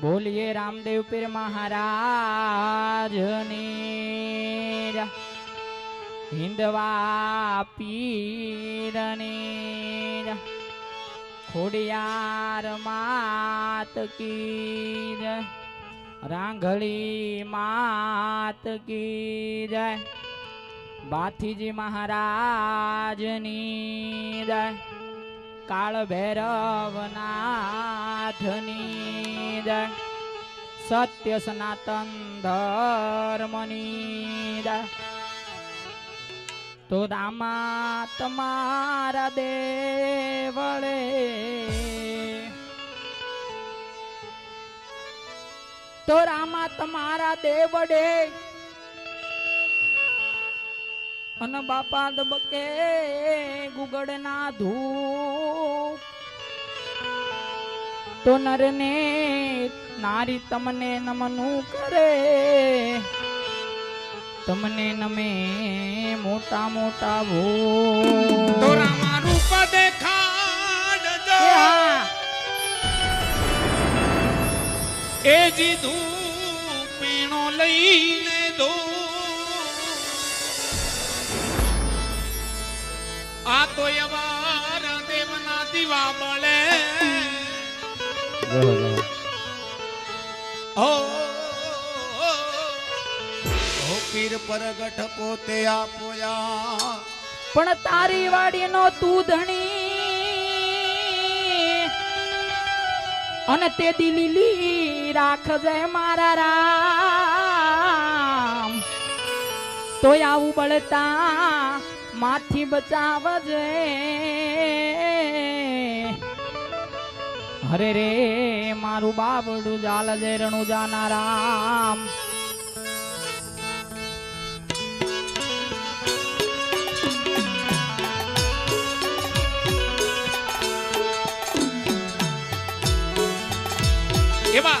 બોલીએ રામદેવ પીર મહારાજની. હિંદવા પીરની. ખોડિયાર માત કી જય રાંઘળી માત કી જય બાથીજી મહારાજની જય કાળ ભૈરવનાથની જય સત્ય સનાતન ધર્મની જય તો દામા તમારા દેવળે તો રામા તમારા દેવડે અન બાપા દબકે ગુગડના ધૂપ તો નરને નારી તમને નમનું કરે. તમને નમે મોટા મોટા ભો રામા રૂપ દેખાડજો. એ જીધું પીણો લઈને દો. આ તો યવાર દેવના મળે. હો હો. પીર પરગટ પોતે આપોયા. પણ તારી વાડીનો તું ધણી. અને તે દિલીલી રાખજે મારા રામ. તો આવું બળતા માથી બચાવજે. હરે રે મારું બાબડું જાલ જય રણુ જાના રામ એવા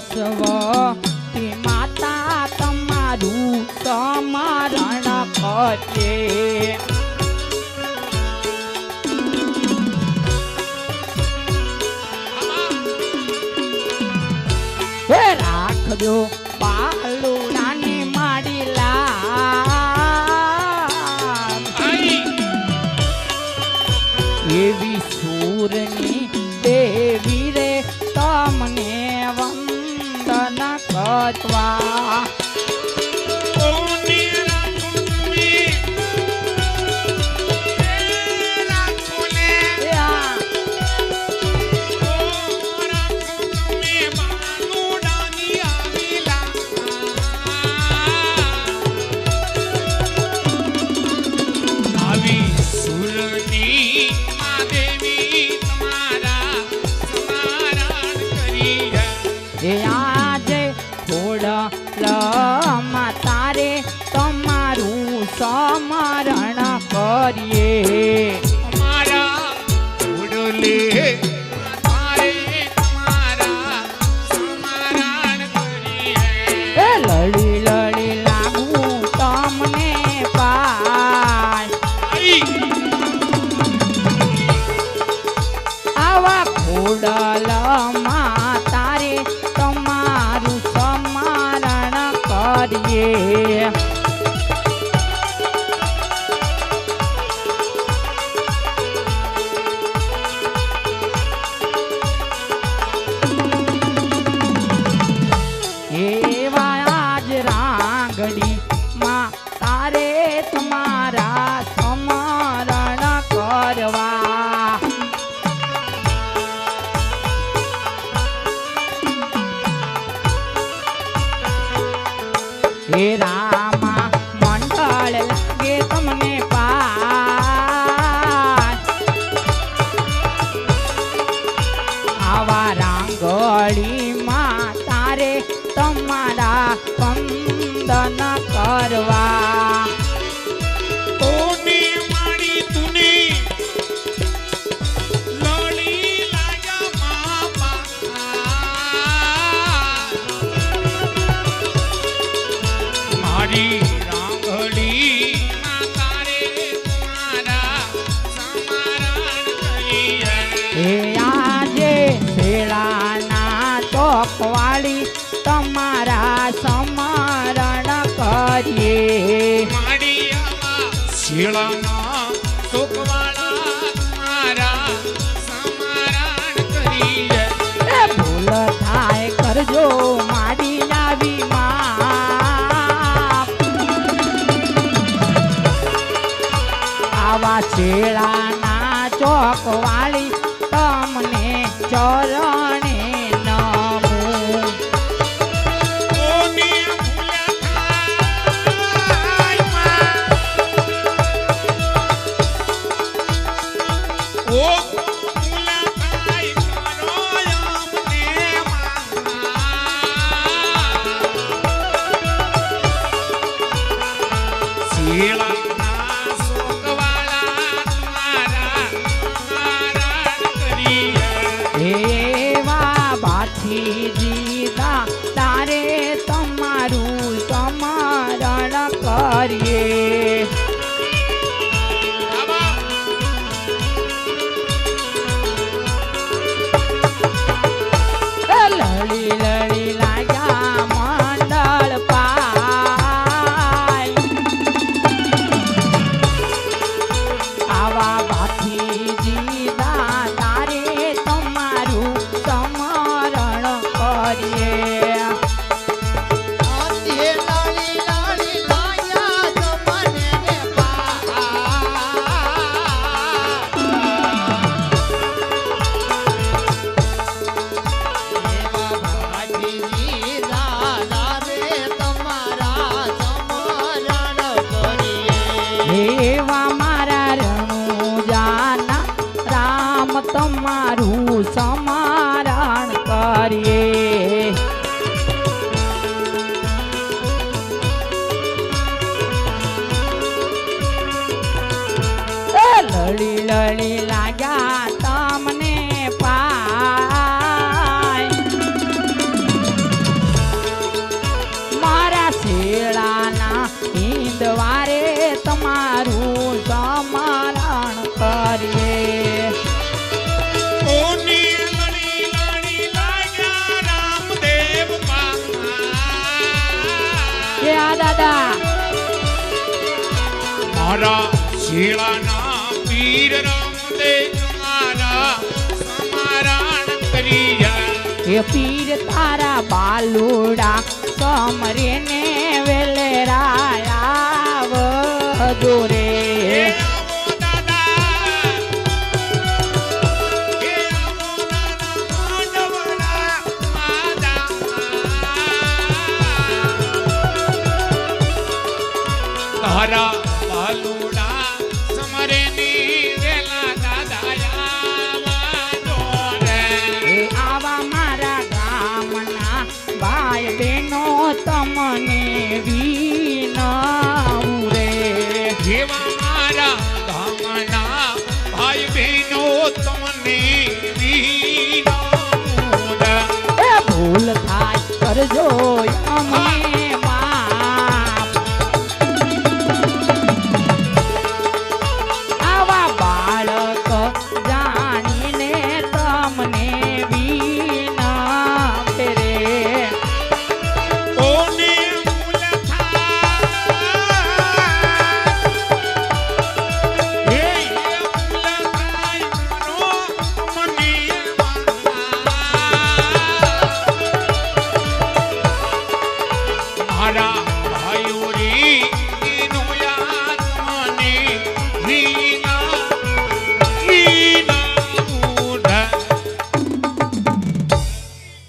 સરસ્વતી માતા તમારું સમરણ કરે રાખજો બાલુડાની કરવા એ માં તારે તમારા વીજળાના સુખવાળા કરજો મારી નાવી આવા છેડાના ચોકવાળી તમને ચોર કરીએ લળી લળી લાય. શીળાના પીર રામદેવ મારા સમારણ કરી એ પીર તારા બાલુડા સમરે વેલે રાયા દોરે. નો તમને વી